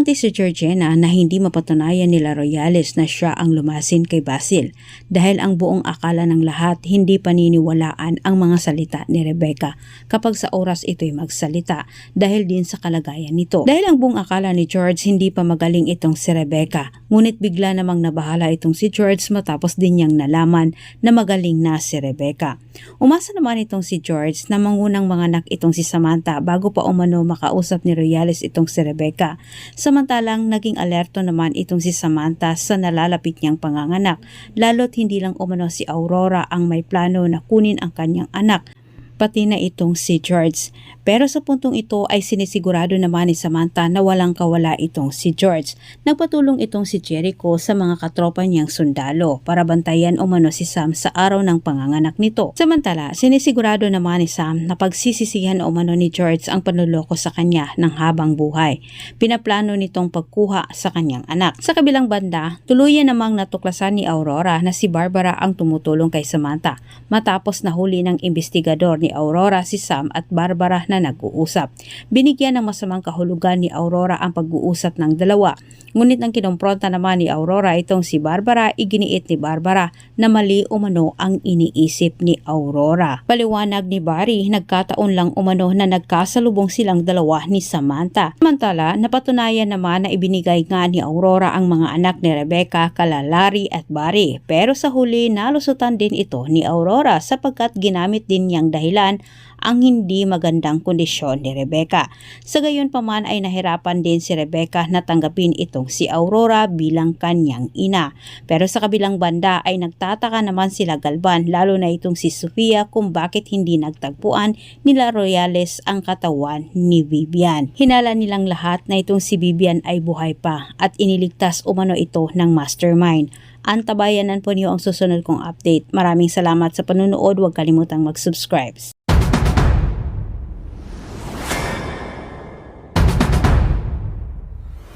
Abante si Georgina na hindi mapatunayan nila Royales na siya ang lumasin kay Basil dahil ang buong akala ng lahat hindi paniniwalaan ang mga salita ni Rebecca kapag sa oras ito'y magsalita dahil din sa kalagayan nito. Dahil ang buong akala ni George hindi pa magaling itong si Rebecca ngunit bigla namang nabahala itong si George matapos din niyang nalaman na magaling na si Rebecca. Umasa naman itong si George na mangunang mga anak itong si Samantha bago pa umano makausap ni Royales itong si Rebecca. Samantalang naging alerto naman itong si Samantha sa nalalapit niyang panganganak, lalo't hindi lang umano si Aurora ang may plano na kunin ang kanyang anak, pati na itong si George. Pero sa puntong ito ay sinisigurado naman ni Samantha na walang kawala itong si George. Nagpatulong itong si Jericho sa mga katropa niyang sundalo para bantayan umano si Sam sa araw ng panganganak nito. Samantala, sinisigurado naman ni Sam na pagsisisihan umano ni George ang panluloko sa kanya ng habang buhay. Pinaplano nitong pagkuha sa kanyang anak. Sa kabilang banda, tuluyan namang natuklasan ni Aurora na si Barbara ang tumutulong kay Samantha matapos nahuli ng investigador ni Aurora si Sam at Barbara na nag-uusap. Binigyan ng masamang kahulugan ni Aurora ang pag-uusap ng dalawa. Ngunit nang kinompronta naman ni Aurora itong si Barbara, iginiit ni Barbara na mali umano ang iniisip ni Aurora. Paliwanag ni Barry, nagkataon lang umano na nagkasalubong silang dalawa ni Samantha. Samantala, napatunayan naman na ibinigay nga ni Aurora ang mga anak ni Rebecca, Kalalari at Barry. Pero sa huli, nalusutan din ito ni Aurora sapagkat ginamit din niyang dahilan ang hindi magandang kondisyon ni Rebecca. Sa gayon pa man ay nahirapan din si Rebecca na tanggapin itong si Aurora bilang kanyang ina. Pero sa kabilang banda ay nagtataka naman sila Galban lalo na itong si Sofia kung bakit hindi nagtagpuan nila Royales ang katawan ni Vivian. Hinala nilang lahat na itong si Vivian ay buhay pa at iniligtas umano ito ng mastermind. Antabayanan po niyo ang susunod kong update. Maraming salamat sa panunood. Huwag kalimutang mag-subscribe.